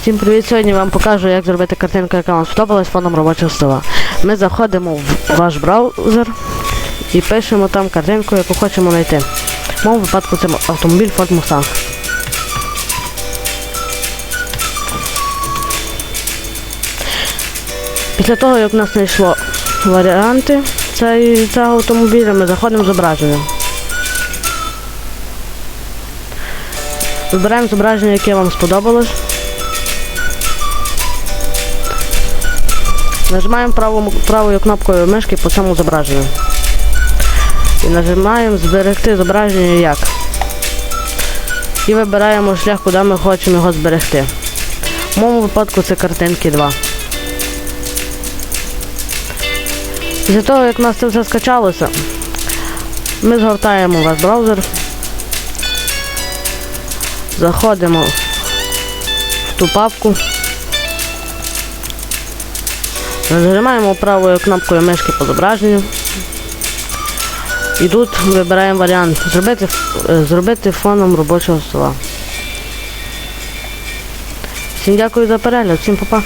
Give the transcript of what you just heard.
Всім привіт! Сьогодні вам покажу, як зробити картинку, яка вам сподобалась фоном робочого стола. Ми заходимо в ваш браузер і пишемо там картинку, яку хочемо знайти. В моєму випадку це автомобіль Ford Mustang. Після того, як в нас знайшло варіанти цього автомобіля, ми заходимо в зображення. Вибираємо зображення, яке вам сподобалось. Нажимаємо правому, правою кнопкою мишки по цьому зображенню. І нажимаємо зберегти зображення як. І вибираємо шлях, куди ми хочемо його зберегти. В моєму випадку це картинки 2. Після того, як у нас це все скачалося, ми згортаємо ваш браузер. Заходимо в ту папку. Нажимаємо правою кнопкою мишки по зображенню. І тут вибираємо варіант зробити, е, зробити фоном робочого стола. Всім дякую за перегляд, всім па-па.